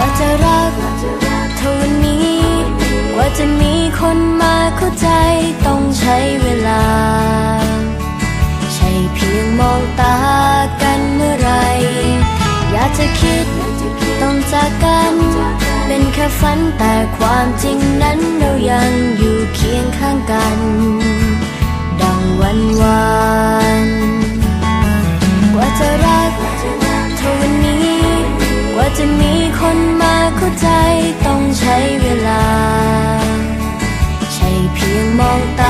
ว่าจะรักเท่านี้ กว่าจะมีคนมาเข้าใจต้องใช้เวลา ใช่เพียงมองตากันเมื่อไรอยากจะคิดต้องจากกัน เป็นแค่ฝันแต่ความจริงนั้นเรายังอยู่เคียงข้างกัน คนมาเข้าใจต้องใช้เวลา ใช่เพียงมองตา